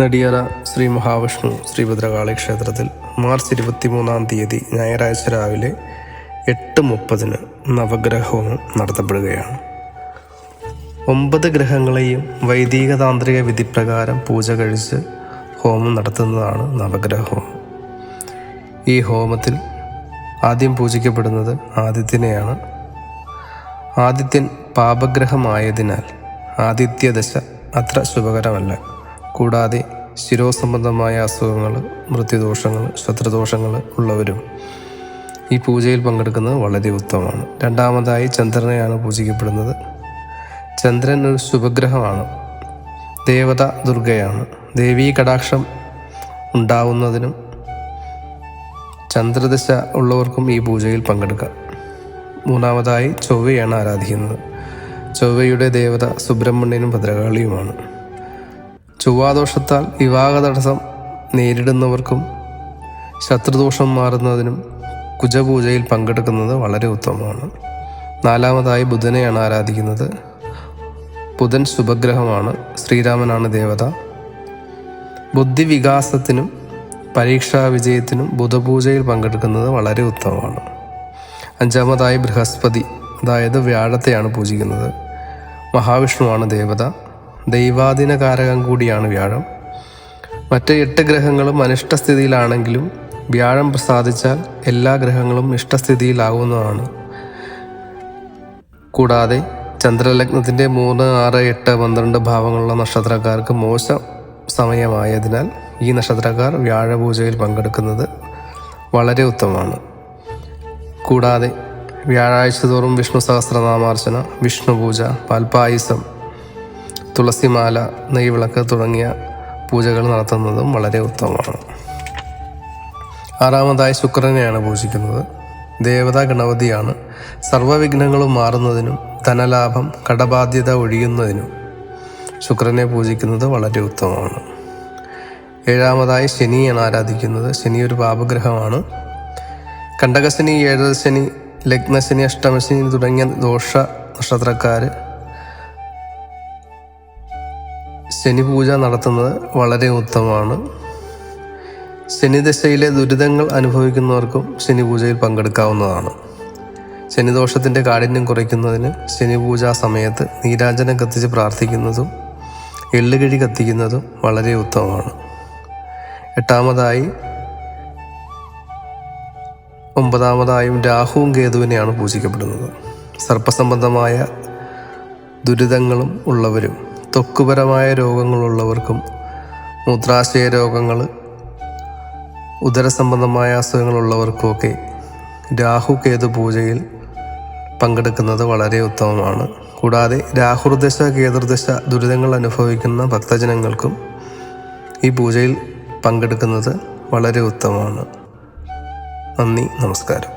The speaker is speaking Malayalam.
നടിയറ ശ്രീ മഹാവിഷ്ണു ശ്രീഭദ്രകാളി ക്ഷേത്രത്തിൽ മാർച്ച് ഇരുപത്തിമൂന്നാം തീയതി ഞായറാഴ്ച രാവിലെ എട്ട് മുപ്പതിന് നവഗ്രഹവും നടത്തപ്പെടുകയാണ്. ഒമ്പത് ഗ്രഹങ്ങളെയും വൈദിക താന്ത്രിക വിധിപ്രകാരം പൂജ കഴിച്ച് ഹോമം നടത്തുന്നതാണ് നവഗ്രഹ ഹോമം ഈ ഹോമത്തിൽ ആദ്യം പൂജിക്കപ്പെടുന്നത് ആദിത്യനെയാണ്. ആദിത്യൻ പാപഗ്രഹമായതിനാൽ ആദിത്യദശ അത്ര ശുഭകരമല്ല. കൂടാതെ ശിരോസംബന്ധമായ അസുഖങ്ങൾ മൃത്യുദോഷങ്ങൾ ശത്രുദോഷങ്ങൾ ഉള്ളവരും ഈ പൂജയിൽ പങ്കെടുക്കുന്നത് വളരെ ഉത്തമമാണ്. രണ്ടാമതായി ചന്ദ്രനെയാണ് പൂജിക്കപ്പെടുന്നത്. ചന്ദ്രൻ ഒരു ശുഭഗ്രഹമാണ്. ദേവത ദുർഗയാണ്. ദേവീ കടാക്ഷം ഉണ്ടാവുന്നതിനും ചന്ദ്രദശ ഉള്ളവർക്കും ഈ പൂജയിൽ പങ്കെടുക്കാം. മൂന്നാമതായി ചൊവ്വയാണ് ആരാധിക്കുന്നത്. ചൊവ്വയുടെ ദേവത സുബ്രഹ്മണ്യനും ഭദ്രകാളിയുമാണ്. ചൊവ്വാദോഷത്താൽ വിവാഹ തടസ്സം നേരിടുന്നവർക്കും ശത്രുദോഷം മാറുന്നതിനും കുജപൂജയിൽ പങ്കെടുക്കുന്നത് വളരെ ഉത്തമമാണ്. നാലാമതായി ബുധനെയാണ് ആരാധിക്കുന്നത്. ബുധൻ ശുഭഗ്രഹമാണ്. ശ്രീരാമനാണ് ദേവത. ബുദ്ധിവികാസത്തിനും പരീക്ഷാ വിജയത്തിനും ബുധപൂജയിൽ പങ്കെടുക്കുന്നത് വളരെ ഉത്തമമാണ്. അഞ്ചാമതായി ബൃഹസ്പതി അതായത് വ്യാഴത്തെയാണ് പൂജിക്കുന്നത്. മഹാവിഷ്ണുവാണ് ദേവത. ദൈവാധീനകാരകം കൂടിയാണ് വ്യാഴം. മറ്റ് എട്ട് ഗ്രഹങ്ങളും അനിഷ്ടസ്ഥിതിയിലാണെങ്കിലും വ്യാഴം പ്രസാദിച്ചാൽ എല്ലാ ഗ്രഹങ്ങളും ഇഷ്ടസ്ഥിതിയിലാകുന്നതാണ്. കൂടാതെ ചന്ദ്രലഗ്നത്തിന്റെ മൂന്ന് ആറ് എട്ട് പന്ത്രണ്ട് ഭാവങ്ങളുള്ള നക്ഷത്രക്കാർക്ക് മോശം സമയമായതിനാൽ ഈ നക്ഷത്രക്കാർ വ്യാഴപൂജയിൽ പങ്കെടുക്കുന്നത് വളരെ ഉത്തമമാണ്. കൂടാതെ വ്യാഴാഴ്ച തോറും വിഷ്ണു സഹസ്രനാമാർച്ചന വിഷ്ണു പൂജ പാൽപായസം തുളസിമാല നെയ്വിളക്ക് തുടങ്ങിയ പൂജകൾ നടത്തുന്നതും വളരെ ഉത്തമമാണ്. ആറാമതായി ശുക്രനെയാണ് പൂജിക്കുന്നത്. ദേവതാ ഗണപതിയാണ്. സർവവിഘ്നങ്ങളും മാറുന്നതിനും ധനലാഭം കടബാധ്യത ഒഴിയുന്നതിനും ശുക്രനെ പൂജിക്കുന്നത് വളരെ ഉത്തമമാണ്. ഏഴാമതായി ശനിയാണ് ആരാധിക്കുന്നത്. ശനി ഒരു പാപഗ്രഹമാണ്. കണ്ടകശനി ഏഴരശനി ലഗ്നശനി അഷ്ടമശനി തുടങ്ങിയ ദോഷ നക്ഷത്രക്കാർ ശനി പൂജ നടത്തുന്നത് വളരെ ഉത്തമമാണ്. ശനിദശയിലെ ദുരിതങ്ങൾ അനുഭവിക്കുന്നവർക്കും ശനി പൂജയിൽ പങ്കെടുക്കാവുന്നതാണ്. ശനിദോഷത്തിന്റെ കാഠിന്യം കുറയ്ക്കുന്നതിന് ശനി പൂജാ സമയത്ത് നീരാജനം കത്തിച്ച് പ്രാർത്ഥിക്കുന്നതും എള്ളുകിഴി കത്തിക്കുന്നതും വളരെ ഉത്തമമാണ്. എട്ടാമതായി ഒമ്പതാമതായും രാഹുവും കേതുവിനെയാണ് പൂജിക്കപ്പെടുന്നത്. സർപ്പസംബന്ധമായ ദുരിതങ്ങളും ഉള്ളവരും ത്വക്കുപരമായ രോഗങ്ങളുള്ളവർക്കും മൂത്രാശയ രോഗങ്ങൾ ഉദരസംബന്ധമായ അസുഖങ്ങളുള്ളവർക്കുമൊക്കെ രാഹു കേതു പൂജയിൽ പങ്കെടുക്കുന്നത് വളരെ ഉത്തമമാണ്. കൂടാതെ രാഹുർദശ കേതുർദശ ദുരിതങ്ങൾ അനുഭവിക്കുന്ന ഭക്തജനങ്ങൾക്കും ഈ പൂജയിൽ പങ്കെടുക്കുന്നത് വളരെ ഉത്തമമാണ്. നന്ദി നമസ്കാരം.